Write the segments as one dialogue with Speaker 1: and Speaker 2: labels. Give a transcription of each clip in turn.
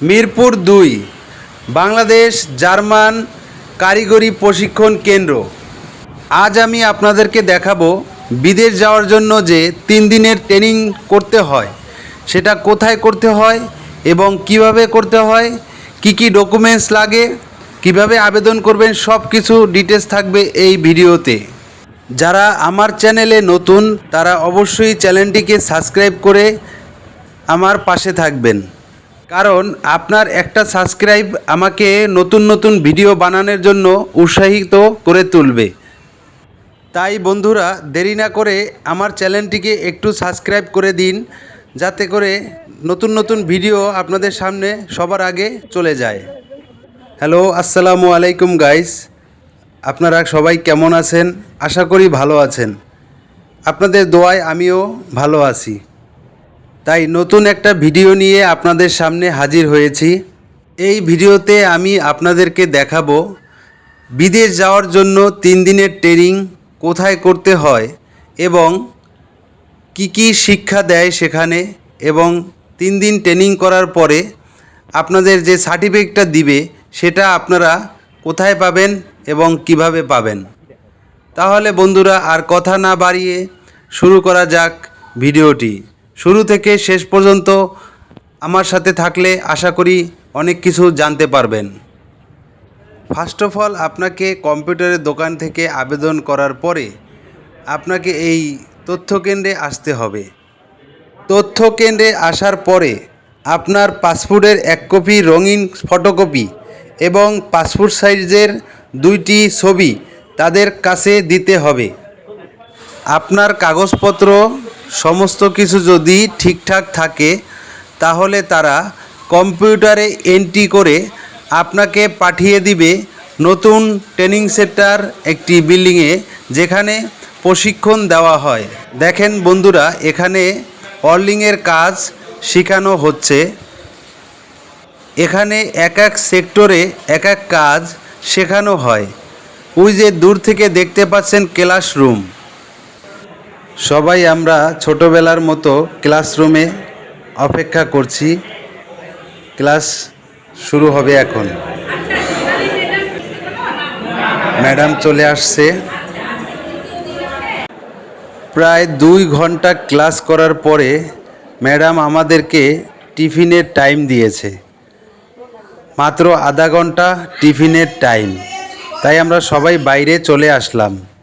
Speaker 1: মিরপুর দুই, বাংলাদেশ জার্মান কারিগরি প্রশিক্ষণ কেন্দ্র। আজ আমি আপনাদেরকে দেখাবো বিদেশ যাওয়ার জন্য যে তিন দিনের ট্রেনিং করতে হয়, সেটা কোথায় করতে হয় এবং কীভাবে করতে হয়, কি কি ডকুমেন্টস লাগে, কীভাবে আবেদন করবেন সব কিছু ডিটেলস থাকবে এই ভিডিওতে। যারা আমার চ্যানেলে নতুন, তারা অবশ্যই চ্যানেলটিকে সাবস্ক্রাইব করে আমার পাশে থাকবেন। কারণ আপনার একটা সাবস্ক্রাইব আমাকে নতুন নতুন ভিডিও বানানোর জন্য উৎসাহিত করে তুলবে। তাই বন্ধুরা, দেরি না করে আমার চ্যানেলটিকে একটু সাবস্ক্রাইব করে দিন, যাতে করে নতুন নতুন ভিডিও আপনাদের সামনে সবার আগে চলে যায়। হ্যালো আসসালামু আলাইকুম গাইস আপনারা সবাই কেমন আছেন? আশা করি ভালো আছেন। আপনাদের দোয়ায় আমিও ভালো আছি। তাই নতুন একটা ভিডিও নিয়ে আপনাদের সামনে হাজির হয়েছি। এই ভিডিওতে আমি আপনাদেরকে দেখাবো, বিদেশ যাওয়ার জন্য তিন দিনের ট্রেনিং কোথায় করতে হয় এবং কি কি শিক্ষা দেয় সেখানে এবং তিন দিন ট্রেনিং করার পরে আপনাদের যে সার্টিফিকেটটা দিবে সেটা আপনারা কোথায় পাবেন এবং কীভাবে পাবেন। তাহলে বন্ধুরা আর কথা না বাড়িয়ে শুরু করা যাক ভিডিওটি। শুরু থেকে শেষ পর্যন্ত আমার সাথে থাকলে আশা করি অনেক কিছু জানতে পারবেন। ফার্স্ট অফ অল আপনাকে কম্পিউটারের দোকান থেকে আবেদন করার পরে আপনাকে এই তথ্য কেন্দ্রে আসতে হবে। তথ্য কেন্দ্রে আসার পরে আপনার পাসপোর্টের এক কপি রঙিন ফটোকপি এবং পাসপোর্ট সাইজের দুইটি ছবি তাদের কাছে দিতে হবে। আপনার কাগজপত্র সমস্ত কিছু যদি ঠিকঠাক থাকে, তাহলে তারা কম্পিউটারে এন্ট্রি করে আপনাকে পাঠিয়ে দিবে নতুন ট্রেনিং সেন্টার একটি বিল্ডিংয়ে, যেখানে প্রশিক্ষণ দেওয়া হয়। দেখেন বন্ধুরা, এখানে অর্লিংয়ের কাজ শেখানো হচ্ছে। এখানে এক এক সেক্টরে এক এক কাজ শেখানো হয়। ওই যে দূর থেকে দেখতে পাচ্ছেন ক্লাসরুম। সবাই আমরা ছোটোবেলার মতো ক্লাসরুমে অপেক্ষা করছি। ক্লাস শুরু হবে এখন। ম্যাডাম চলে আসছে। প্রায় দুই ঘণ্টা ক্লাস করার পরে ম্যাডাম আমাদেরকে টিফিনের টাইম দিয়েছে। মাত্র আধা ঘণ্টা টিফিনের টাইম। তাই আমরা সবাই বাইরে চলে আসলাম।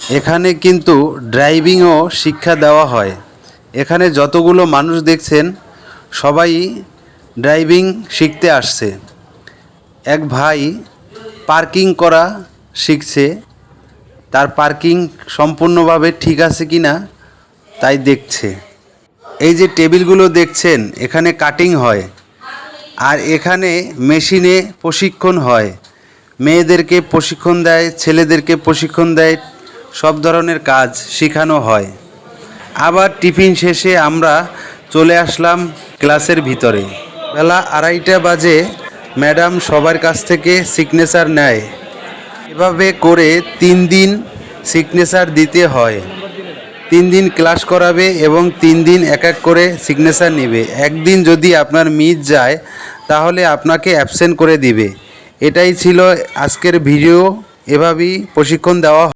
Speaker 1: এখানে কিন্তু ড্রাইভিংও শিক্ষা দেওয়া হয়। এখানে যতগুলো মানুষ দেখছেন, সবাই ড্রাইভিং শিখতে আসছে। এক ভাই পার্কিং করা শিখছে। তার পার্কিং সম্পূর্ণভাবে ঠিক আছে কি না তাই দেখছে। এই যে টেবিলগুলো দেখছেন, এখানে কাটিং হয় আর এখানে মেশিনে প্রশিক্ষণ হয়। মেয়েদেরকে প্রশিক্ষণ দেয়, ছেলেদেরকে প্রশিক্ষণ দেয় সব ধরনের কাজ শেখানো হয়। আবার টিফিন শেষে আমরা চলে আসলাম ক্লাসের ভিতরে। বেলা আড়াইটা বাজে, ম্যাডাম সবার কাছ থেকে সিগনেচার নেয়। এভাবে করে তিন দিন সিগনেচার দিতে হয়। তিন দিন ক্লাস করাবে এবং তিন দিন এক এক করে সিগনেচার নেবে। একদিন যদি আপনার মিস যায়, তাহলে আপনাকে অ্যাবসেন্ট করে দিবে। এটাই ছিল আজকের ভিডিও। এভাবেই প্রশিক্ষণ দেওয়া